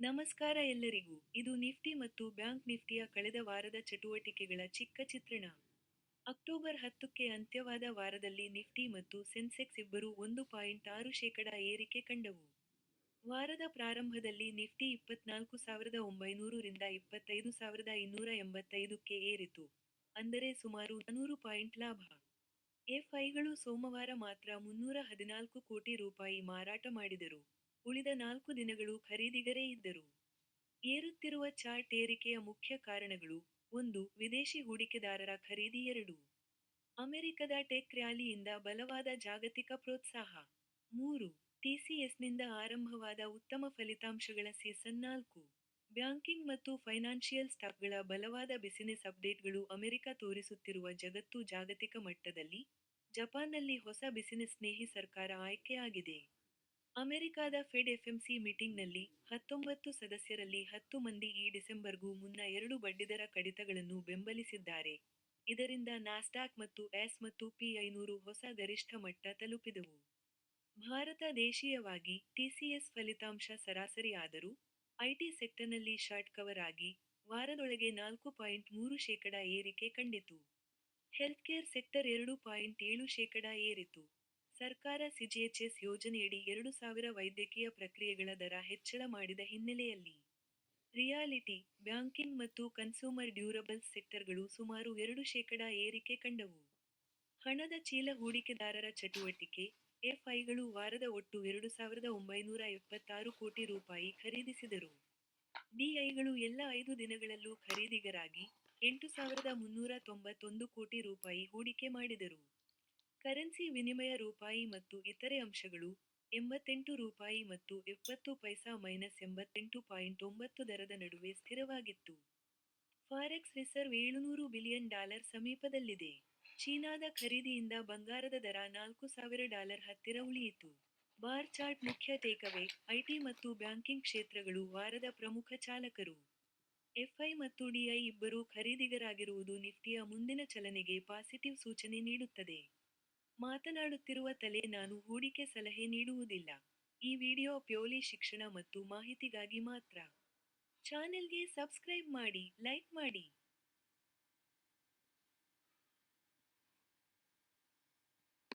ನಮಸ್ಕಾರ ಎಲ್ಲರಿಗೂ. ಇದು ನಿಫ್ಟಿ ಮತ್ತು ಬ್ಯಾಂಕ್ ನಿಫ್ಟಿಯ ಕಳೆದ ವಾರದ ಚಟುವಟಿಕೆಗಳ ಚಿಕ್ಕ ಚಿತ್ರಣ. ಅಕ್ಟೋಬರ್ ಹತ್ತಕ್ಕೆ ಅಂತ್ಯವಾದ ವಾರದಲ್ಲಿ ನಿಫ್ಟಿ ಮತ್ತು ಸೆನ್ಸೆಕ್ಸ್ ಇಬ್ಬರೂ ಒಂದು ಪಾಯಿಂಟ್ ಆರು ಶೇಕಡ ಏರಿಕೆ ಕಂಡವು. ವಾರದ ಪ್ರಾರಂಭದಲ್ಲಿ ನಿಫ್ಟಿ ಇಪ್ಪತ್ನಾಲ್ಕು ಸಾವಿರದ ಒಂಬೈನೂರರಿಂದ ಇಪ್ಪತ್ತೈದು ಸಾವಿರದ ಇನ್ನೂರ ಎಂಬತ್ತೈದಕ್ಕೆ ಏರಿತು. ಅಂದರೆ ಸುಮಾರು ನಾನೂರು ಪಾಯಿಂಟ್ ಲಾಭ. ಎಫ್ಐಗಳು ಸೋಮವಾರ ಮಾತ್ರ ಮುನ್ನೂರ ಹದಿನಾಲ್ಕು ಕೋಟಿ ರೂಪಾಯಿ ಮಾರಾಟ ಮಾಡಿದರು. ಉಳಿದ ನಾಲ್ಕು ದಿನಗಳು ಖರೀದಿಗರೇ ಇದ್ದರು. ಏರುತ್ತಿರುವ ಚಾರ್ಟ್ ಏರಿಕೆಯ ಮುಖ್ಯ ಕಾರಣಗಳು ಒಂದು, ವಿದೇಶಿ ಹೂಡಿಕೆದಾರರ ಖರೀದಿ ಎರಡು. ಅಮೆರಿಕದ ಟೆಕ್ ರ್ಯಾಲಿಯಿಂದ ಬಲವಾದ ಜಾಗತಿಕ ಪ್ರೋತ್ಸಾಹ. ಮೂರು ಟಿಸಿಎಸ್ನಿಂದ ಆರಂಭವಾದ ಉತ್ತಮ ಫಲಿತಾಂಶಗಳ ಸೀಸನ್ ನಾಲ್ಕು. ಬ್ಯಾಂಕಿಂಗ್ ಮತ್ತು ಫೈನಾನ್ಷಿಯಲ್ ಸ್ಟಾಕ್ಗಳ ಬಲವಾದ ಬಿಸಿನೆಸ್ ಅಪ್ಡೇಟ್ಗಳು ಅಮೆರಿಕ ತೋರಿಸುತ್ತಿರುವ ಜಗತ್ತು ಜಾಗತಿಕ ಮಟ್ಟದಲ್ಲಿ ಜಪಾನ್ನಲ್ಲಿ ಹೊಸ ಬಿಸಿನೆಸ್ ಸ್ನೇಹಿ ಸರ್ಕಾರ ಆಯ್ಕೆಯಾಗಿದೆ. ಅಮೆರಿಕಾದ ಫೆಡ್ ಎಫ್ಎಂಸಿ ಮೀಟಿಂಗ್ನಲ್ಲಿ ಹತ್ತೊಂಬತ್ತು ಸದಸ್ಯರಲ್ಲಿ ಹತ್ತು ಮಂದಿ ಈ ಡಿಸೆಂಬರ್ಗೂ ಮುನ್ನ ಎರಡು ಬಡ್ಡಿದರ ಕಡಿತಗಳನ್ನು ಬೆಂಬಲಿಸಿದ್ದಾರೆ. ಇದರಿಂದ ನಾಸ್ಡಾಕ್ ಮತ್ತು ಎಸ್ ಮತ್ತು ಪಿ ಐನೂರು ಹೊಸ ಗರಿಷ್ಠ ಮಟ್ಟ ತಲುಪಿದವು. ಭಾರತ ದೇಶೀಯವಾಗಿ ಟಿಸಿಎಸ್ ಫಲಿತಾಂಶ ಸರಾಸರಿಯಾದರೂ ಐಟಿ ಸೆಕ್ಟರ್ನಲ್ಲಿ ಶಾರ್ಟ್ ಕವರ್ ಆಗಿ ವಾರದೊಳಗೆ ನಾಲ್ಕು ಪಾಯಿಂಟ್ ಮೂರು ಶೇಕಡಾ ಏರಿಕೆ ಕಂಡಿತು. ಹೆಲ್ತ್ಕೇರ್ ಸೆಕ್ಟರ್ ಎರಡು ಪಾಯಿಂಟ್ ಏಳು ಶೇಕಡಾ ಏರಿತು. ಸರ್ಕಾರ ಸಿಜಿಎಚ್ಎಸ್ ಯೋಜನೆಯಡಿ ಎರಡು ಸಾವಿರ ವೈದ್ಯಕೀಯ ಪ್ರಕ್ರಿಯೆಗಳ ದರ ಹೆಚ್ಚಳ ಮಾಡಿದ ಹಿನ್ನೆಲೆಯಲ್ಲಿ ರಿಯಾಲಿಟಿ, ಬ್ಯಾಂಕಿಂಗ್ ಮತ್ತು ಕನ್ಸೂಮರ್ ಡ್ಯೂರಬಲ್ಸ್ ಸೆಕ್ಟರ್ಗಳು ಸುಮಾರು ಎರಡು ಶೇಕಡಾ ಏರಿಕೆ ಕಂಡವು. ಹಣದ ಚೀಲ ಹೂಡಿಕೆದಾರರ ಚಟುವಟಿಕೆ, ಎಫ್ಐಗಳು ವಾರದ ಒಟ್ಟು ಎರಡು ಸಾವಿರದ ಒಂಬೈನೂರ ಎಪ್ಪತ್ತಾರು ಕೋಟಿ ರೂಪಾಯಿ ಖರೀದಿಸಿದರು. ಡಿಐಗಳು ಎಲ್ಲ ಐದು ದಿನಗಳಲ್ಲೂ ಖರೀದಿಗರಾಗಿ ಎಂಟು ಸಾವಿರದ ಮುನ್ನೂರ ತೊಂಬತ್ತೊಂದು ಕೋಟಿ ರೂಪಾಯಿ ಹೂಡಿಕೆ ಮಾಡಿದರು. ಕರೆನ್ಸಿ ವಿನಿಮಯ ರೂಪಾಯಿ ಮತ್ತು ಇತರೆ ಅಂಶಗಳು ಎಂಬತ್ತೆಂಟು ರೂಪಾಯಿ ಮತ್ತು ಎಪ್ಪತ್ತು ಪೈಸಾ ಮೈನಸ್ ಎಂಬತ್ತೆಂಟು ಪಾಯಿಂಟ್ ಒಂಬತ್ತು ದರದ ನಡುವೆ ಸ್ಥಿರವಾಗಿತ್ತು. ಫಾರೆಕ್ಸ್ ರಿಸರ್ವ್ ಏಳುನೂರು ಬಿಲಿಯನ್ ಡಾಲರ್ ಸಮೀಪದಲ್ಲಿದೆ. ಚೀನಾದ ಖರೀದಿಯಿಂದ ಬಂಗಾರದ ದರ ನಾಲ್ಕು ಸಾವಿರ ಡಾಲರ್ ಹತ್ತಿರ ಉಳಿಯಿತು. ಬಾರ್ ಚಾರ್ಟ್ ಮುಖ್ಯ ಟೇಕವೇ ಐಟಿ ಮತ್ತು ಬ್ಯಾಂಕಿಂಗ್ ಕ್ಷೇತ್ರಗಳು ವಾರದ ಪ್ರಮುಖ ಚಾಲಕರು. ಎಫ್ಐ ಮತ್ತು ಡಿಐ ಇಬ್ಬರೂ ಖರೀದಿಗರಾಗಿರುವುದು ನಿಫ್ಟಿಯ ಮುಂದಿನ ಚಲನೆಗೆ ಪಾಸಿಟಿವ್ ಸೂಚನೆ ನೀಡುತ್ತದೆ. ಮಾತನಾಡುತ್ತಿರುವ ತಲೆ ನಾನು ಹೂಡಿಕೆ ಸಲಹೆ ನೀಡುವುದಿಲ್ಲ. ಈ ವಿಡಿಯೋ ಪ್ಯೋಲಿ ಶಿಕ್ಷಣ ಮತ್ತು ಮಾಹಿತಿಗಾಗಿ ಮಾತ್ರ. ಚಾನೆಲ್ಗೆ ಸಬ್ಸ್ಕ್ರೈಬ್ ಮಾಡಿ, ಲೈಕ್ ಮಾಡಿ.